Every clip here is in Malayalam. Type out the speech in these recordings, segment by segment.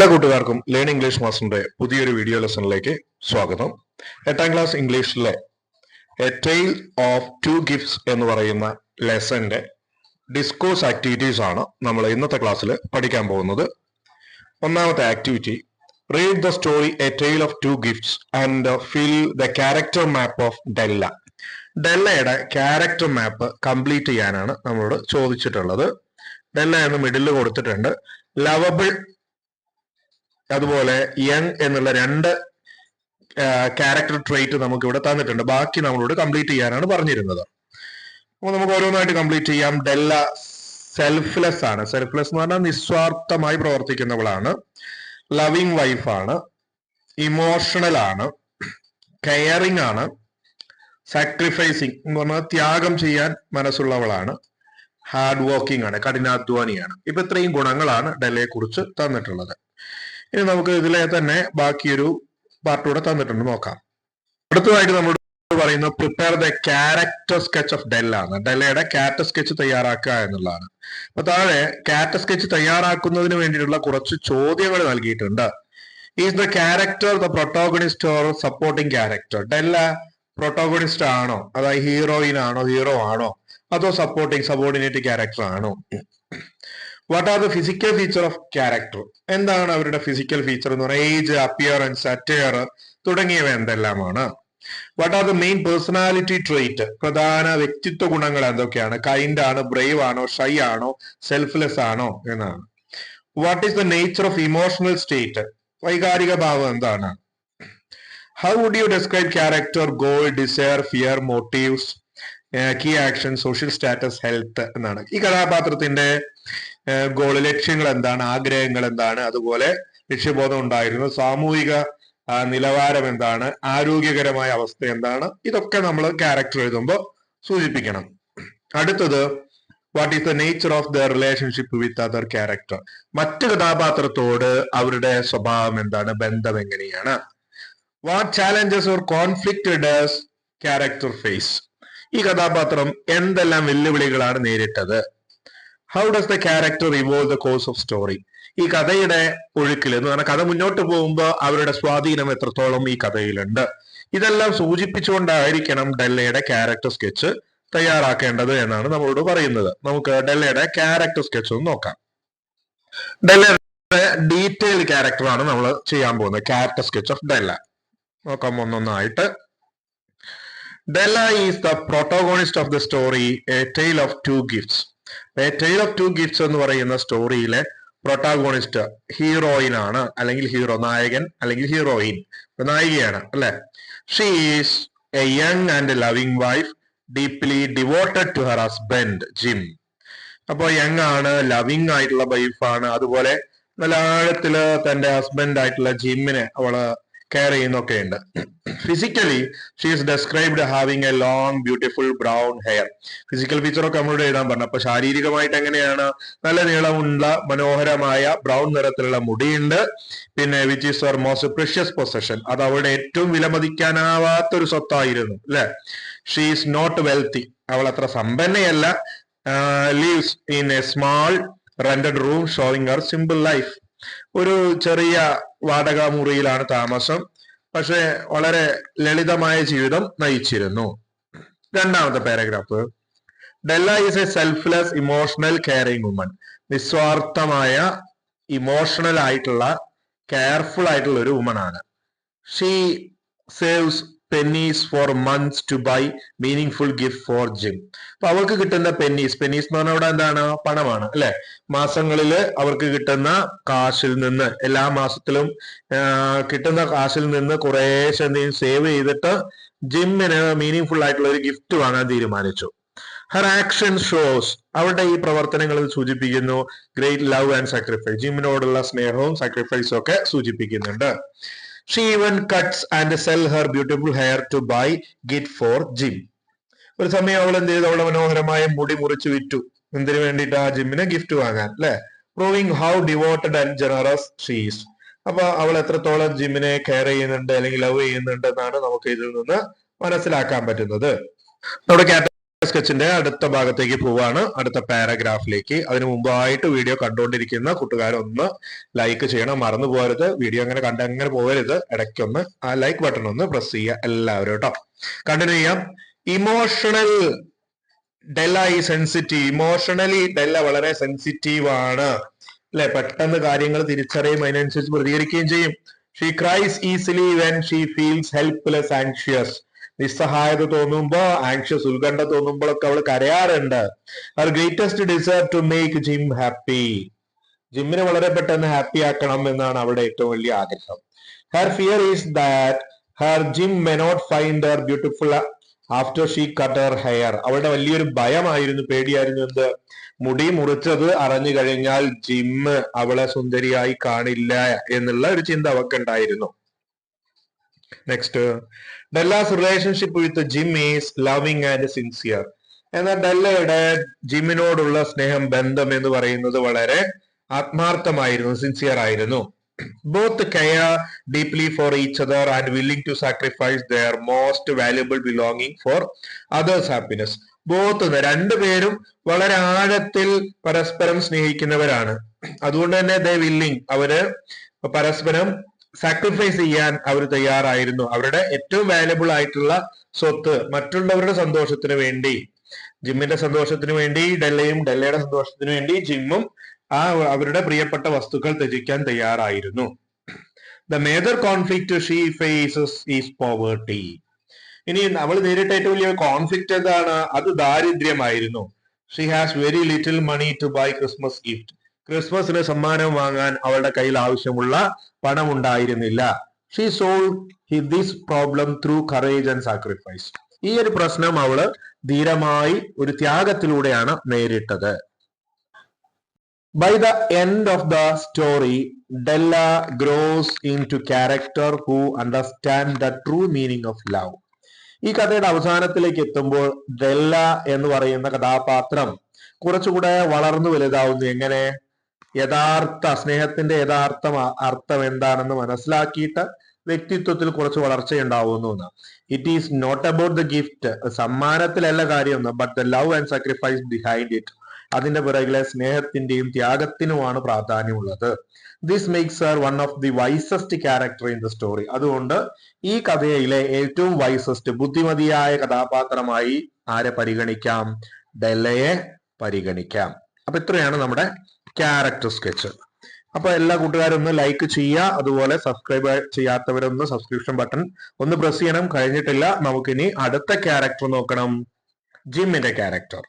എല്ലാ കൂട്ടുകാർക്കും ലേൺ ഇംഗ്ലീഷ് മാസ്റ്ററിന്റെ പുതിയൊരു വീഡിയോ ലെസണിലേക്ക് സ്വാഗതം. എട്ടാം ക്ലാസ് ഇംഗ്ലീഷിലെ a tale of two gifts എന്ന് പറയുന്ന ലെസന്റെ ഡിസ്കോസ് ആക്ടിവിറ്റീസ് ആണ് നമ്മൾ ഇന്നത്തെ ക്ലാസ്സിൽ പഠിക്കാൻ പോകുന്നത്. ഒന്നാമത്തെ activity read the story a tale of two gifts and fill the character map of Della ഡെല്ലയുടെ character map complete ചെയ്യാനാണ് നമ്മളോട് ചോദിച്ചിട്ടുള്ളത്. ഡെല്ല എന്ന് മിഡിൽ കൊടുത്തിട്ടുണ്ട്. ലവബിൾ അതുപോലെ യങ് എന്നുള്ള രണ്ട് ക്യാരക്ടർ ട്രേറ്റ് നമുക്ക് ഇവിടെ തന്നിട്ടുണ്ട്. ബാക്കി നമ്മളോട് കംപ്ലീറ്റ് ചെയ്യാനാണ് പറഞ്ഞിരുന്നത്. അപ്പോൾ നമുക്ക് ഓരോന്നായിട്ട് കംപ്ലീറ്റ് ചെയ്യാം. ഡെല്ല സെൽഫ്ലെസ് ആണ്. സെൽഫ്ലെസ് എന്ന് പറഞ്ഞാൽ നിസ്വാർത്ഥമായി പ്രവർത്തിക്കുന്നവളാണ്. ലവിങ് വൈഫാണ് ഇമോഷണൽ ആണ്. കെയറിങ് ആണ്. സാക്രിഫൈസിങ് എന്ന് പറഞ്ഞാൽ ത്യാഗം ചെയ്യാൻ മനസ്സുള്ളവളാണ്. ഹാർഡ് വർക്കിംഗ് ആണ്. കഠിനാധ്വാനിയാണ്. ഇപ്പൊ ഇത്രയും ഗുണങ്ങളാണ് ഡെല്ലയെ കുറിച്ച് തന്നിട്ടുള്ളത്. ഇനി നമുക്ക് ഇതിലെ തന്നെ ബാക്കിയൊരു പാർട്ട് കൂടെ തന്നിട്ടുണ്ട് നോക്കാം. അടുത്തതായിട്ട് നമ്മൾ പറയുന്ന prepare the character sketch of Della ആണ്. ഡെല്ലയുടെ ക്യാരക്ടർ സ്കെച്ച് തയ്യാറാക്കുക എന്നുള്ളതാണ്. അപ്പൊ താഴെ ക്യാരക്ടർ സ്കെച്ച് തയ്യാറാക്കുന്നതിന് വേണ്ടിയിട്ടുള്ള കുറച്ച് ചോദ്യങ്ങൾ നൽകിയിട്ടുണ്ട്. Is the character the protagonist or supporting character Della protagonist ആണോ? അതായത് ഹീറോയിൻ ആണോ ഹീറോ ആണോ? അതോ സപ്പോർട്ടിംഗ് സബോർഡിനേറ്റ് ക്യാരക്ടർ ആണോ? What are the physical feature of character എന്താണ് അവരുടെ ഫിസിക്കൽ ഫീച്ചർ എന്ന് പറയുന്നത്? ഏജ് അപ്പിയറൻസ് അറ്റയർ തുടങ്ങിയവ എന്തെല്ലാമാണ്? What are the main personality trait പ്രധാന വ്യക്തിത്വ ഗുണങ്ങൾ എന്തൊക്കെയാണ്? കൈൻഡ് ആണ് ബ്രേവ് ആണോ ഷൈ ആണോ സെൽഫ്ലെസ് ആണോ എന്നാണ്. What is the nature of emotional state വൈകാരിക ഭാവം എന്താണ്? How would you describe character goal desire fear motives key action social status health എന്നാണ്. ഈ കഥാപാത്രത്തിന്റെ ഗോൾ ലക്ഷ്യങ്ങൾ എന്താണ് ആഗ്രഹങ്ങൾ എന്താണ് അതുപോലെ ലക്ഷ്യബോധം ഉണ്ടായിരുന്നു. സാമൂഹിക നിലവാരം എന്താണ് ആരോഗ്യകരമായ അവസ്ഥ എന്താണ്? ഇതൊക്കെ നമ്മൾ ക്യാരക്ടർ എഴുതുമ്പോൾ സൂചിപ്പിക്കണം. അടുത്തത് what is the nature of the relationship with other character മറ്റു കഥാപാത്രത്തോട് അവരുടെ സ്വഭാവം എന്താണ്? ബന്ധം എങ്ങനെയാണ്? What challenges or conflict does character face ഈ കഥാപാത്രം എന്തെല്ലാം വെല്ലുവിളികളാണ് നേരിട്ടത്? How does the character evolve the course of story ഈ കഥയുടെ ഒഴുക്കിൽ എന്ന് പറഞ്ഞാൽ കഥ മുന്നോട്ട് പോകുമ്പോൾ അവരുടെ സ്വാധീനം എത്രത്തോളം ഈ കഥയിലുണ്ട്? ഇതെല്ലാം സൂചിപ്പിച്ചുകൊണ്ടായിരിക്കണം ഡെല്ലയുടെ ക്യാരക്ടർ സ്കെച്ച് തയ്യാറാക്കേണ്ടത് എന്നാണ് നമ്മളോട് പറയുന്നത്. നമുക്ക് ഡെല്ലയുടെ ക്യാരക്ടർ സ്കെച്ച് ഒന്ന് നോക്കാം. ഡെല്ലയുടെ ഡീറ്റെയിൽഡ് ക്യാരക്ടറാണ് നമ്മൾ ചെയ്യാൻ പോകുന്നത്. ക്യാരക്ടർ സ്കെച്ച് ഓഫ് ഡെല്ല നോക്കാം ഒന്നൊന്നായിട്ട്. Della is the protagonist of the story a tale of two gifts a tale of two gifts എന്ന് പറയുന്ന സ്റ്റോറിയിലെ പ്രൊട്ടാഗോണിസ്റ്റ് ഹീറോയിൻ ആണ് അല്ലെങ്കിൽ ഹീറോ നായകൻ അല്ലെങ്കിൽ ഹീറോയിൻ നായികയാണ് അല്ലെ? She is a young and loving wife deeply devoted to her husband Jim അപ്പൊ യങ് ആണ് ലവിങ് ആയിട്ടുള്ള വൈഫാണ് അതുപോലെ നല്ല ആഴത്തിൽ തന്റെ ഹസ്ബൻഡ് ആയിട്ടുള്ള ജിമ്മിനെ അവൾ കെയർ ചെയ്യുന്നൊക്കെ ഉണ്ട്. Physically she is described having a long beautiful brown hair physical ഫീച്ചറൊക്കെ നമ്മളോട് എഴുതാൻ പറഞ്ഞു. അപ്പൊ ശാരീരികമായിട്ട് എങ്ങനെയാണ്? നല്ല നീളമുള്ള മനോഹരമായ ബ്രൗൺ നിറത്തിലുള്ള മുടിയുണ്ട്. പിന്നെ which is her most precious possession അത് അവളുടെ ഏറ്റവും വിലമതിക്കാനാവാത്ത ഒരു സ്വത്തായിരുന്നു അല്ലെ? ഷീ ഈസ് നോട്ട് വെൽത്തി അവൾ അത്ര സമ്പന്നയല്ല. Lives in a small rented room showing her simple life ഒരു ചെറിയ വാടക മുറിയിലാണ് താമസം. പക്ഷെ വളരെ ലളിതമായ ജീവിതം നയിച്ചിരുന്നു. രണ്ടാമത്തെ paragraph Della is a selfless emotional caring woman നിസ്വാർത്ഥമായ emotional ആയിട്ടുള്ള കെയർഫുൾ ആയിട്ടുള്ള ഒരു വുമൺ ആണ്. She saves pennies for months to buy meaningful gift for Jim അപ്പൊ അവർക്ക് കിട്ടുന്ന പെന്നീസ് പെന്നീസ് എന്ന് പറഞ്ഞാൽ അവിടെ എന്താണ്? പണമാണ് അല്ലെ? മാസങ്ങളിൽ അവർക്ക് കിട്ടുന്ന കാശിൽ നിന്ന് എല്ലാ മാസത്തിലും കിട്ടുന്ന കാശിൽ നിന്ന് കുറേശ്ശെ എന്തെങ്കിലും സേവ് ചെയ്തിട്ട് ജിമ്മിന് മീനിങ് ഫുൾ ആയിട്ടുള്ള ഒരു ഗിഫ്റ്റ് വാങ്ങാൻ തീരുമാനിച്ചു. ഹർ ആക്ഷൻ ഷോസ് അവരുടെ ഈ പ്രവർത്തനങ്ങളിൽ സൂചിപ്പിക്കുന്നു. ഗ്രേറ്റ് ലവ് ആൻഡ് സാക്രിഫൈസ് ജിമ്മിനോടുള്ള സ്നേഹവും സാക്രിഫൈസും ഒക്കെ സൂചിപ്പിക്കുന്നുണ്ട്. She even cuts and sell her beautiful hair to buy gift for Jim ഒരു സമയം അവൾ എന്ത് ചെയ്തു? അവളെ മനോഹരമായ മുടി മുറിച്ച് വിറ്റു. എന്തിനു വേണ്ടിയിട്ട് ആ ജിമ്മിന് ഗിഫ്റ്റ് വാങ്ങാൻ അല്ലെ? Proving how devoted and generous she's അപ്പൊ അവൾ എത്രത്തോളം ജിമ്മിനെ കെയർ ചെയ്യുന്നുണ്ട് അല്ലെങ്കിൽ ലവ് ചെയ്യുന്നുണ്ട് എന്നാണ് നമുക്ക് ഇതിൽ നിന്ന് മനസ്സിലാക്കാൻ പറ്റുന്നത്. നമ്മുടെ സ്കെച്ചിന്റെ അടുത്ത ഭാഗത്തേക്ക് പോവാണ്. അടുത്ത പാരഗ്രാഫിലേക്ക്. അതിനു മുമ്പായിട്ട് വീഡിയോ കണ്ടുകൊണ്ടിരിക്കുന്ന കൂട്ടുകാരൊന്ന് ലൈക്ക് ചെയ്യണം. മറന്നു പോകരുത്. വീഡിയോ അങ്ങനെ കണ്ടങ്ങനെ പോകരുത്. ഇടയ്ക്കൊന്ന് ആ ലൈക്ക് ബട്ടൺ ഒന്ന് പ്രസ് ചെയ്യുക എല്ലാവരും കേട്ടോ. കണ്ടിന്യൂ ചെയ്യാം. ഇമോഷണൽ ഡെല്ല ഈ സെൻസിറ്റീവ് ഇമോഷണലി ഡെല്ല വളരെ സെൻസിറ്റീവ് ആണ്. അല്ലെ? പെട്ടെന്ന് കാര്യങ്ങൾ തിരിച്ചറിയും. അതിനനുസരിച്ച് പ്രതികരിക്കുകയും ചെയ്യും. She cries easily when she feels helpless anxious നിസ്സഹായത തോന്നുമ്പോ ആങ്ഷ്യസ് ഉത്കണ്ഠ തോന്നുമ്പോഴൊക്കെ അവൾ കരയാറുണ്ട്. Her greatest desire to make Jim happy ജിമ്മിനെ വളരെ പെട്ടെന്ന് ഹാപ്പി ആക്കണം എന്നാണ് അവളുടെ ഏറ്റവും വലിയ ആഗ്രഹം. Her fear is that her Jim may not find her beautiful after she cut her hair അവളുടെ വലിയൊരു ഭയമായിരുന്നു പേടിയായിരുന്നു എന്ത്? മുടി മുറിച്ചത് അറിഞ്ഞു കഴിഞ്ഞാൽ ജിമ്മ് അവളെ സുന്ദരിയായി കാണില്ല എന്നുള്ള ഒരു ചിന്ത അവക്കുണ്ടായിരുന്നു next Della's relationship with Jim is loving and sincere എന്നാൽ ഡെല്ലയുടെ ജിമ്മിനോടുള്ള സ്നേഹം ബന്ധം എന്ന് പറയുന്നത് വളരെ ആത്മാർത്ഥമായിരുന്നു സിൻസിയർ ആയിരുന്നു. Both care deeply for each other and willing to sacrifice their most valuable belonging for others happiness both രണ്ടുപേരും വളരെ ആഴത്തിൽ പരസ്പരം സ്നേഹിക്കുന്നവരാണ്. അതുകൊണ്ട് തന്നെ ദ വില്ലിംഗ് അവർ പരസ്പരം സാക്രിഫൈസ് ചെയ്യാൻ അവർ തയ്യാറായിരുന്നു. അവരുടെ ഏറ്റവും വാല്യബിൾ ആയിട്ടുള്ള സ്വത്ത് മറ്റുള്ളവരുടെ സന്തോഷത്തിന് വേണ്ടി ജിമ്മിന്റെ സന്തോഷത്തിന് വേണ്ടി ഡെല്ലയും ഡെല്ലയുടെ സന്തോഷത്തിന് വേണ്ടി ജിമ്മും ആ അവരുടെ പ്രിയപ്പെട്ട വസ്തുക്കൾ ത്യജിക്കാൻ തയ്യാറായിരുന്നു. The major conflict she faces is poverty ഇനി അവൾ നേരിട്ട ഏറ്റവും വലിയ കോൺഫ്ലിക്റ്റ് എന്താണ് അത് ദാരിദ്ര്യമായിരുന്നു. She has very little money to buy Christmas gift ക്രിസ്മസിന് സമ്മാനം വാങ്ങാൻ അവളുടെ കയ്യിൽ ആവശ്യമുള്ള പണം ഉണ്ടായിരുന്നില്ല she solve this problem through courage and sacrifice ഈ ഒരു പ്രശ്നം അവൾ ധീരമായി ഒരു ത്യാഗത്തിലൂടെയാണ് നേരിട്ടത്. By the end of the story Della grows into character who understand the true meaning of love ഈ കഥയുടെ അവസാനത്തിലേക്ക് എത്തുമ്പോൾ ഡെല്ല എന്ന് പറയുന്ന കഥാപാത്രം കുറച്ചുകൂടെ വളർന്നു വലുതാവുന്നു. എങ്ങനെ? യഥാർത്ഥ സ്നേഹത്തിന്റെ യഥാർത്ഥ അർത്ഥം എന്താണെന്ന് മനസ്സിലാക്കിയിട്ട് വ്യക്തിത്വത്തിൽ കുറച്ച് വളർച്ചയുണ്ടാവുന്നു എന്ന്. It is not about the gift സമ്മാനത്തിലല്ല കാര്യം but the love and sacrifice behind it അതിന്റെ പിറകിലെ സ്നേഹത്തിന്റെയും ത്യാഗത്തിനുമാണ് പ്രാധാന്യമുള്ളത്. This makes her one of the wisest character in the story അതുകൊണ്ട് ഈ കഥയിലെ ഏറ്റവും വൈസസ്റ്റ് ബുദ്ധിമതിയായ കഥാപാത്രമായി ആരെ പരിഗണിക്കാം? ഡെല്ലയെ പരിഗണിക്കാം. അപ്പൊ ഇത്രയാണ് നമ്മുടെ ക്യാരക്ടർ സ്കെച്ച് അപ്പൊ എല്ലാ കൂട്ടുകാരും ഒന്ന് ലൈക്ക് ചെയ്യുക അതുപോലെ സബ്സ്ക്രൈബ് ചെയ്യാത്തവരൊന്ന് സബ്സ്ക്രിപ്ഷൻ ബട്ടൺ ഒന്ന് പ്രസ് ചെയ്യണം. കഴിഞ്ഞിട്ടില്ല നമുക്കിനി അടുത്ത ക്യാരക്ടർ നോക്കണം. ജിമ്മിന്റെ ക്യാരക്ടർ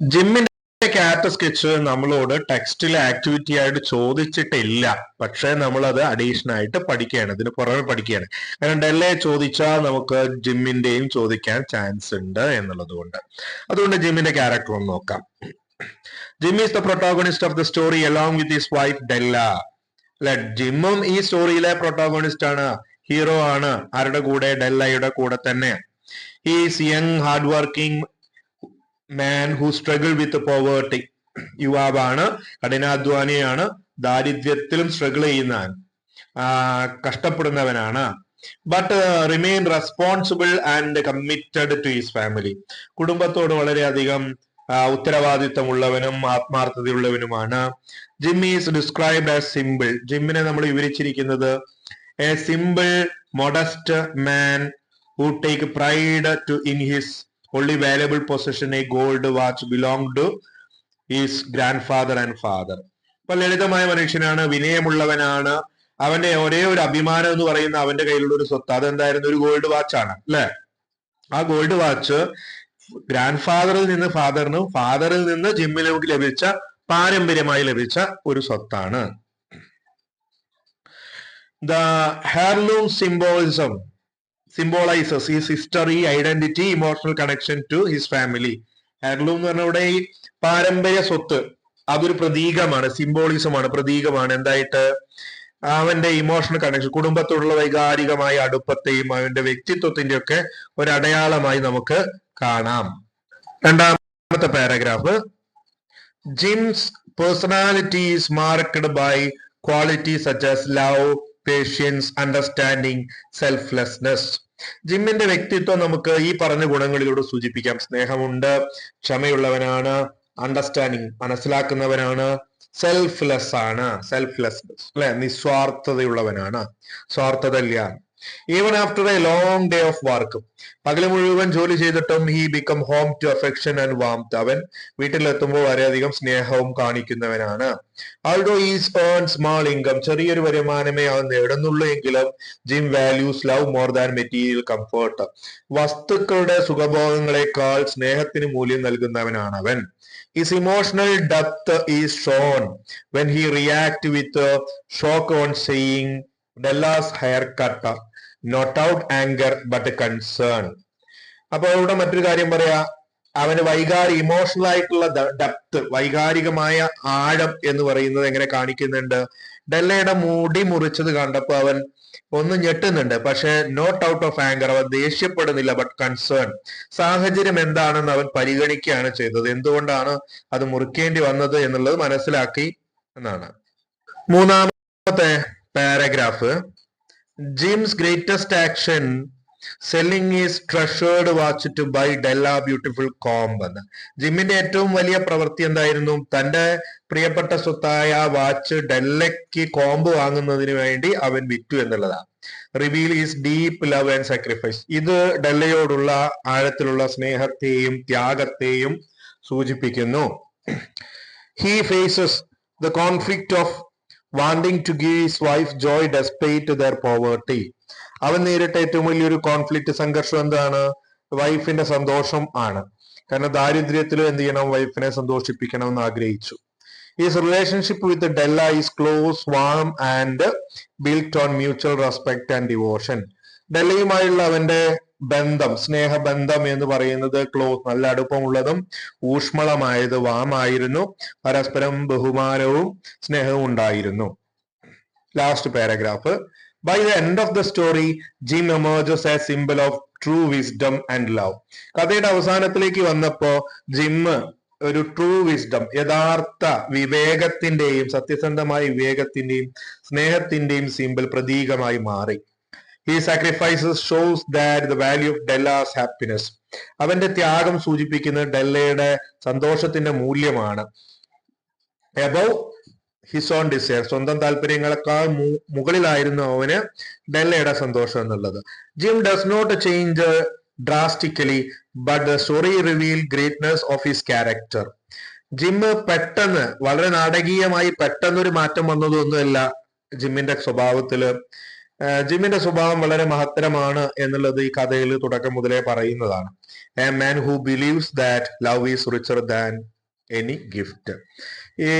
ജിമ്മിന്റെ ക്യാരക്ടർ സ്കെച്ച് നമ്മളോട് ടെക്സ്റ്റിൽ ആക്ടിവിറ്റി ആയിട്ട് ചോദിച്ചിട്ടില്ല. പക്ഷേ നമ്മൾ അത് അഡീഷണൽ ആയിട്ട് പഠിക്കുകയാണ്. ഇതിന് പുറമെ പഠിക്കുകയാണ്. കാരണം ഡെല്ലേ ചോദിച്ചാൽ നമുക്ക് ജിമ്മിന്റെയും ചോദിക്കാൻ ചാൻസ് ഉണ്ട് എന്നുള്ളത് കൊണ്ട്. അതുകൊണ്ട് ജിമ്മിന്റെ ക്യാരക്ടർ ഒന്ന് നോക്കാം. Jimmy is the protagonist of the story along with his wife Della അല്ലെ ജിമ്മും ഈ സ്റ്റോറിയിലെ പ്രൊട്ടോഗണിസ്റ്റ് ആണ് ഹീറോ ആണ് ആരുടെ കൂടെ? ഡെല്ലയുടെ കൂടെ തന്നെ. He's young hard working man who struggle with poverty യുവാവാണ് കഠിനാധ്വാനിയാണ് ദാരിദ്ര്യത്തിലും സ്ട്രഗിൾ ചെയ്യുന്ന കഷ്ടപ്പെടുന്നവനാണ്. But remain responsible and committed to his family കുടുംബത്തോട് വളരെയധികം ഉത്തരവാദിത്തമുള്ളവനും ആത്മാർത്ഥതയുള്ളവനുമാണ്. Jimmy is described as simple ജിമ്മിനെ നമ്മൾ വിവരിച്ചിരിക്കുന്നത് a simple modest man who take pride to in his only only position a gold watch belong to to grandfather and father അപ്പൊ ലളിതമായ മനുഷ്യനാണ് വിനയമുള്ളവനാണ്. അവന്റെ ഒരേ ഒരു അഭിമാനം എന്ന് പറയുന്ന അവന്റെ കയ്യിലുള്ള ഒരു സ്വത്ത് അതെന്തായിരുന്നു? ഒരു ഗോൾഡ് വാച്ച് ആണ് അല്ലെ? ആ ഗോൾഡ് വാച്ച് ഗ്രാൻഡ് ഫാദറിൽ നിന്ന് ഫാദറിനും ഫാദറിൽ നിന്ന് ജിമ്മിലേക്ക് ലഭിച്ച പാരമ്പര്യമായി ലഭിച്ച ഒരു സ്വത്താണ്. The heirloom symbolism symbolises his history identity emotional connection to his family heirloom എന്ന് പറഞ്ഞ ഇവിടെ ഈ പാരമ്പര്യ സ്വത്ത് അതൊരു പ്രതീകമാണ് സിംബോളിസമാണ് പ്രതീകമാണ്. എന്തായിട്ട്? അവന്റെ ഇമോഷണൽ കണക്ഷൻ കുടുംബത്തോടുള്ള വൈകാരികമായ അടുപ്പത്തെയും അവന്റെ വ്യക്തിത്വത്തിന്റെ ഒക്കെ ഒരു അടയാളമായി നമുക്ക് കാണാം. രണ്ടാമത്തെ paragraph Jim's personality is marked by quality such as love patience understanding selflessness ജിമ്മിന്റെ വ്യക്തിത്വം നമുക്ക് ഈ പറഞ്ഞ ഗുണങ്ങളിലൂടെ സൂചിപ്പിക്കാം. സ്നേഹമുണ്ട് ക്ഷമയുള്ളവനാണ് അണ്ടർസ്റ്റാൻഡിങ് മനസ്സിലാക്കുന്നവനാണ് സെൽഫ്ലെസ് ആണ്. സെൽഫ്ലെസ് അല്ലെ? നിസ്വാർത്ഥതയുള്ളവനാണ്. സ്വാർത്ഥത ഇല്ല even after a long day of work പകൽ മുഴുവൻ ജോലി ചെയ്തിട്ടും he become home to affection and warmth അവൻ വീട്ടിലെത്തുമ്പോൾ വളരെയധികം സ്നേഹവും കാണിക്കുന്നവനാണ്. Although is earn small income ചെറിയൊരു വരുമാനമേ അവൻ നേടുന്നുള്ളൂ എങ്കിലും Jim values love more than material comfort വസ്തുക്കളുടെ സുഖഭോഗങ്ങളെക്കാൾ സ്നേഹത്തിന് മൂല്യം നൽകുന്നവനാണ് അവൻ His emotional depth is shown when he react with shock shock on saying Della's haircut, not out anger but concern അപ്പൊ ഇവിടെ മറ്റൊരു കാര്യം പറയാ അവന് വൈകാരി ഇമോഷണൽ ആയിട്ടുള്ള ഡെപ്ത് വൈകാരികമായ ആഴം എന്ന് പറയുന്നത് എങ്ങനെ കാണിക്കുന്നുണ്ട്? ഡെല്ലയുടെ മുടി മുറിച്ചത് കണ്ടപ്പോ അവൻ ഒന്ന് ഞെട്ടുന്നുണ്ട്. പക്ഷെ നോട്ട് ഔട്ട് ഓഫ് ആങ്കർ അവൻ ദേഷ്യപ്പെടുന്നില്ല ബട്ട് കൺസേൺ സാഹചര്യം എന്താണെന്ന് അവൻ പരിഗണിക്കുകയാണ് ചെയ്തത്. എന്തുകൊണ്ടാണ് അത് മുറിക്കേണ്ടി വന്നത് എന്നുള്ളത് മനസ്സിലാക്കി എന്നാണ്. മൂന്നാമത്തെ paragraph Jim's greatest action selling is treasured watch to buy Della beautiful comb എന്ന് ജിമ്മിന്റെ ഏറ്റവും വലിയ പ്രവൃത്തി എന്തായിരുന്നു? തന്റെ പ്രിയപ്പെട്ട സ്വത്തായ വാച്ച് ഡെല്ലയ്ക്ക് കോംബ് വാങ്ങുന്നതിന് വേണ്ടി അവൻ വിറ്റു എന്നുള്ളതാണ്. Reveal is deep love and sacrifice ഇത് ഡെല്ലയോടുള്ള ആഴത്തിലുള്ള സ്നേഹത്തെയും ത്യാഗത്തെയും സൂചിപ്പിക്കുന്നു. He faces the conflict of wanting to give his wife joy despite their poverty. അവൻ നേരിട്ട ഏറ്റവും വലിയൊരു കോൺഫ്ലിക്റ്റ് സംഘർഷം എന്താണ്? വൈഫിന്റെ സന്തോഷം ആണ്. കാരണം ദാരിദ്ര്യത്തിലും എന്ത് ചെയ്യണം? വൈഫിനെ സന്തോഷിപ്പിക്കണം എന്ന് ആഗ്രഹിച്ചു. Is relationship with Della is close warm and built on mutual respect and devotion ഡെല്ലയുമായുള്ള അവന്റെ ബന്ധം സ്നേഹബന്ധം എന്ന് പറയുന്നത് ക്ലോസ് നല്ല അടുപ്പമുള്ളതും ഊഷ്മളമായത് വാമായിരുന്നു. പരസ്പരം ബഹുമാനവും സ്നേഹവും ഉണ്ടായിരുന്നു. Last paragraph by the end of the story Jim emerges a symbol of true wisdom and love കഥയുടെ അവസാനത്തിലേക്ക് വന്നപ്പോ ജിമ്മ് ഒരു ട്രൂ വിസ്ഡം യഥാർത്ഥ വിവേകത്തിന്റെയും സത്യസന്ധമായ വിവേകത്തിന്റെയും സ്നേഹത്തിന്റെയും സിമ്പിൾ പ്രതീകമായി മാറി. ഈ sacrifices shows that the value of Della's happiness അവന്റെ ത്യാഗം സൂചിപ്പിക്കുന്നത് ഡെല്ലയുടെ സന്തോഷത്തിന്റെ മൂല്യമാണ്. എബവ് ഹിസ് ഓൺ ഡിസയർ സ്വന്തം താല്പര്യങ്ങളെക്കാൾ മുകളിലായിരുന്നു അവന് ഡെല്ലയുടെ സന്തോഷം എന്നുള്ളത്. Jim does not change drastically but the story reveal greatness of his character Jim പെട്ടെന്ന് വളരെ നാടകീയമായി പെട്ടെന്നൊരു മാറ്റം വന്നതൊന്നുമല്ല ജിമ്മിന്റെ സ്വഭാവത്തിൽ. ജിമ്മിന്റെ സ്വഭാവം വളരെ മഹത്തരമാണ് എന്നുള്ളത് ഈ കഥയിൽ തുടക്കം മുതലേ പറയുന്നതാണ്. A man who believes that love is richer than any gift ഈ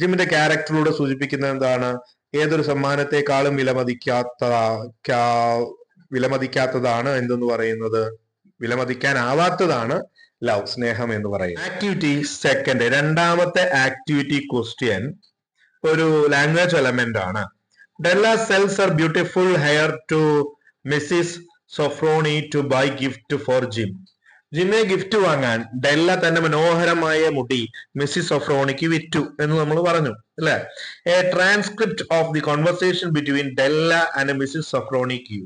ജിമ്മിന്റെ ക്യാരക്ടറിലൂടെ സൂചിപ്പിക്കുന്നത് എന്താണ്? ഏതൊരു സമ്മാനത്തെക്കാളും വിലമതിക്കാത്ത വിലമതിക്കാത്തതാണ് എന്തെന്ന് പറയുന്നത്? വിലമതിക്കാനാവാത്തതാണ് ലവ് സ്നേഹം എന്ന് പറയുന്നത്. ആക്ടിവിറ്റി സെക്കൻഡ് രണ്ടാമത്തെ ആക്ടിവിറ്റി ക്വസ്റ്റ്യൻ ഒരു ലാംഗ്വേജ് എലമെന്റ് ആണ്. Della sells her beautiful hair to Mrs Sofronie to buy gift for Jim ജിമ്മെ gift വാങ്ങാൻ ഡെല്ല തന്റെ മനോഹരമായ മുടി മിസ്സിസ് സൊഫ്രോണിക്ക് വിറ്റു എന്ന് നമ്മൾ പറഞ്ഞു അല്ലെ? A transcript of the conversation between Della and Mrs സൊഫ്രോണിക്ക്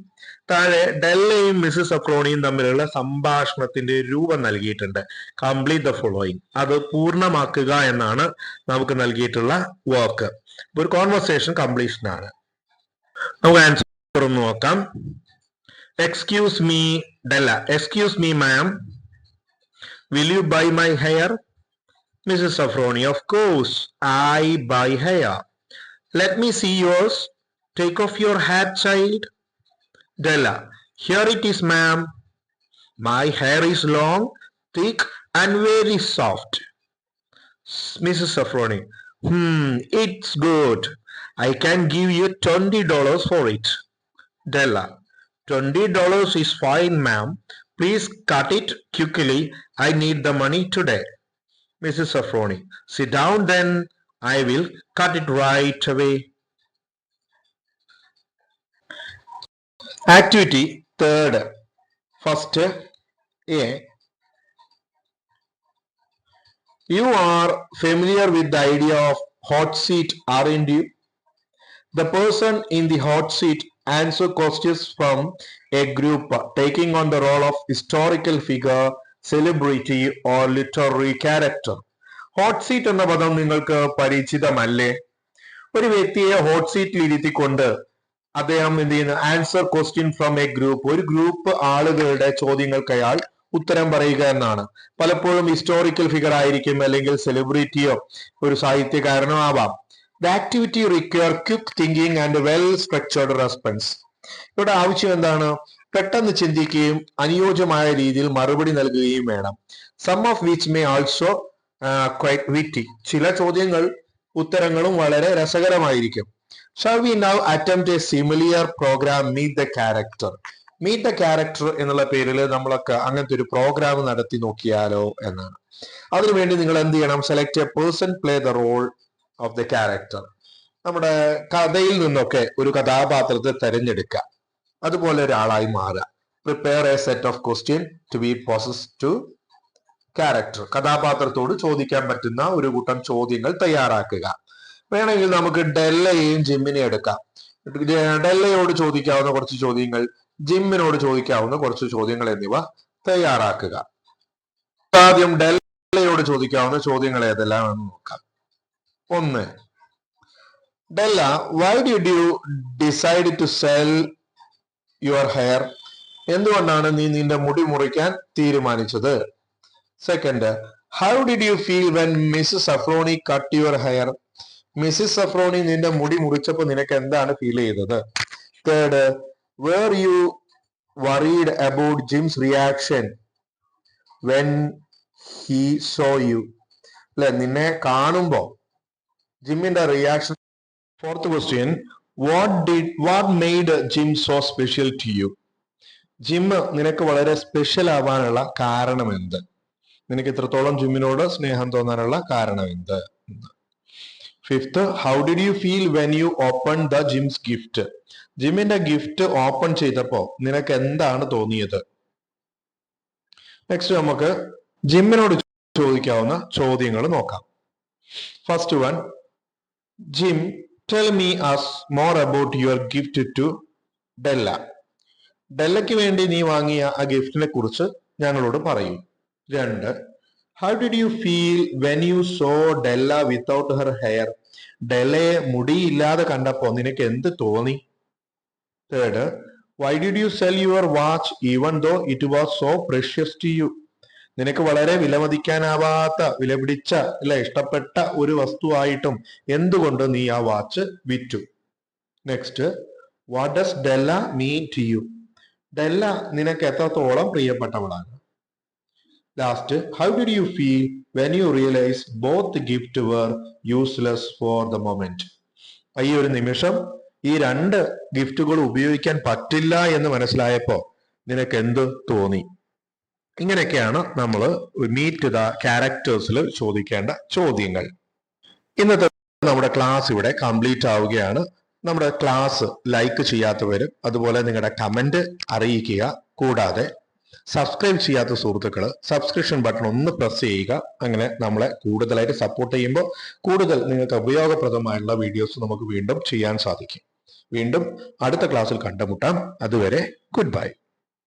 താഴെ ഡെല്ലയും മിസ്സിസ് സൊഫ്രോണിയും തമ്മിലുള്ള സംഭാഷണത്തിന്റെ രൂപം നൽകിയിട്ടുണ്ട്. കംപ്ലീറ്റ് ദ ഫോളോയിങ് അത് പൂർണമാക്കുക എന്നാണ് നമുക്ക് നൽകിയിട്ടുള്ള വർക്ക് ഒരു കോൺവെർസേഷൻ കംപ്ലീഷൻ ആണ്. നമുക്ക് ആൻസർ ഒന്ന് നോക്കാം. Excuse me Della excuse me ma'am will you buy my hair Mrs Sofronie of course I buy hair let me see yours take off your hat child Della here it is ma'am my hair is long thick and very soft. Mrs. Sofronie it's good. I can give you $20 for it. Della, $20 is fine, ma'am. Please cut it quickly. I need the money today. Mrs. Safroni, sit down then. I will cut it right away. Activity third. First, A. You are familiar with the idea of hot seat, aren't you? The person in the hot seat answer questions from a group taking on the role of historical figure, celebrity or literary character. Hot seat എന്ന പദം നിങ്ങൾക്ക് പരിചിതമല്ലേ? ഒരു വ്യക്തിയെ ഹോട്ട് സീറ്റിൽ ഇരുത്തിക്കൊണ്ട് അദ്ദേഹം എന്ത് ചെയ്യുന്നു? Answer question from a group ഒരു ഗ്രൂപ്പ് ആളുകളുടെ ചോദ്യങ്ങൾക്ക് അയാൾ ഉത്തരം പറയുക എന്നാണ്. പലപ്പോഴും ഹിസ്റ്റോറിക്കൽ ഫിഗർ ആയിരിക്കും അല്ലെങ്കിൽ സെലിബ്രിറ്റിയോ ഒരു സാഹിത്യകാരനോ ആവാം. The activity require quick thinking and well structured response ഇവിടെ ആവശ്യം എന്താണ്? പെട്ടെന്ന് ചിന്തിക്കുകയും അനുയോജ്യമായ രീതിയിൽ മറുപടി നൽകുകയും വേണം. Some of which may also witty ചില ചോദ്യങ്ങൾ ഉത്തരങ്ങളും വളരെ രസകരമായിരിക്കും. Shall we now attempt a similar programme meet the character meet the character എന്നുള്ള പേരിൽ നമ്മളൊക്കെ അങ്ങനത്തെ ഒരു പ്രോഗ്രാം നടത്തി നോക്കിയാലോ എന്നാണ്. അതിനുവേണ്ടി നിങ്ങൾ എന്ത് ചെയ്യണം? Select a person play the role of the character നമ്മുടെ കഥയിൽ നിന്നൊക്കെ ഒരു കഥാപാത്രത്തെ തെരഞ്ഞെടുക്കുക. അതുപോലെ ഒരാളായി മാറുക. Prepare a set of question to be process to character കഥാപാത്രത്തോട് ചോദിക്കാൻ പറ്റുന്ന ഒരു കൂട്ടം ചോദ്യങ്ങൾ തയ്യാറാക്കുക. വേണമെങ്കിൽ നമുക്ക് ഡെല്ലയെയും ജിമ്മിനെ എടുക്കാം. ഡെല്ലയോട് ചോദിക്കാവുന്ന കുറച്ച് ചോദ്യങ്ങൾ ജിമ്മിനോട് ചോദിക്കാവുന്ന കുറച്ച് ചോദ്യങ്ങൾ എന്നിവ തയ്യാറാക്കുക. ആദ്യം ഡെല്ലയോട് ചോദിക്കാവുന്ന ചോദ്യങ്ങൾ ഏതെല്ലാമെന്ന് നോക്കാം. ഒന്ന്. Della why did you decide to sell your hair എന്തുകൊണ്ടാണ് നീ നിന്റെ മുടി മുറിക്കാൻ തീരുമാനിച്ചത്? Second how did you feel when Mrs Afronie cut your hair Mrs Afronie നിന്റെ മുടി മുറിച്ചപ്പോൾ നിനക്ക് എന്താണ് ഫീൽ ചെയ്തത്? Third were you worried about Jim's reaction when he saw you അല്ലെ നിന്നെ കാണുമ്പോ ജിമ്മിന്റെ reaction fourth question what did what made Jim so special to you Jim നിനക്ക് വളരെ സ്പെഷ്യൽ ആവാനുള്ള കാരണം എന്ത്? നിനക്ക് ഇത്രത്തോളം ജിമ്മിനോട് സ്നേഹം തോന്നാനുള്ള കാരണം എന്ത്? Fifth how did you feel when you open the Jim's gift ജിമ്മിന്റെ gift open ചെയ്തപ്പോ നിനക്ക് എന്താണ് തോന്നിയത്? നെക്സ്റ്റ് നമുക്ക് ജിമ്മിനോട് ചോദിക്കാവുന്ന ചോദ്യങ്ങൾ നോക്കാം. First one Jim tell me us more about your gift to Della ഡെല്ലയ്ക്ക് വേണ്ടി നീ വാങ്ങിയ ആ ഗിഫ്റ്റിനെ കുറിച്ച് ഞങ്ങളോട് പറയൂ. രണ്ട് how did you feel when you saw Della without her hair ഡെല്ലയെ മുടിയില്ലാതെ കണ്ടപ്പോ നിനക്ക് എന്ത് തോന്നി? Third why did you sell your watch even though it was so precious to you നിനക്ക് വളരെ വിലമതിക്കാനാവാത്ത വിലപിടിച്ച അല്ലെ ഇഷ്ടപ്പെട്ട ഒരു വസ്തുവായിട്ടും എന്തുകൊണ്ട് നീ ആ വാച്ച് വിറ്റു? Next what does Della mean to you Della നിനക്ക് എത്രത്തോളം പ്രിയപ്പെട്ടവളാണ്? Last how did you feel when you realise both gift were useless for the moment ഈ ഒരു നിമിഷം ഈ രണ്ട് ഗിഫ്റ്റുകൾ ഉപയോഗിക്കാൻ പറ്റില്ല എന്ന് മനസ്സിലായപ്പോ നിനക്ക് എന്ത് തോന്നി? ഇങ്ങനെയൊക്കെയാണ് നമ്മൾ മീറ്റ് ദ ക്യാരക്ടേഴ്സിൽ ചോദിക്കേണ്ട ചോദ്യങ്ങൾ. ഇന്നത്തെ നമ്മുടെ ക്ലാസ് ഇവിടെ കംപ്ലീറ്റ് ആവുകയാണ്. നമ്മുടെ ക്ലാസ് ലൈക്ക് ചെയ്യാത്തവരും അതുപോലെ നിങ്ങളുടെ കമന്റ് അറിയിക്കുക. കൂടാതെ സബ്സ്ക്രൈബ് ചെയ്യാത്ത സുഹൃത്തുക്കൾ സബ്സ്ക്രിപ്ഷൻ ബട്ടൺ ഒന്ന് പ്രസ് ചെയ്യുക. അങ്ങനെ നമ്മളെ കൂടുതലായിട്ട് സപ്പോർട്ട് ചെയ്യുമ്പോൾ കൂടുതൽ നിങ്ങൾക്ക് ഉപയോഗപ്രദമായുള്ള വീഡിയോസ് നമുക്ക് വീണ്ടും ചെയ്യാൻ സാധിക്കും. വീണ്ടും അടുത്ത ക്ലാസ്സിൽ കണ്ടുമുട്ടാം. അതുവരെ ഗുഡ് ബൈ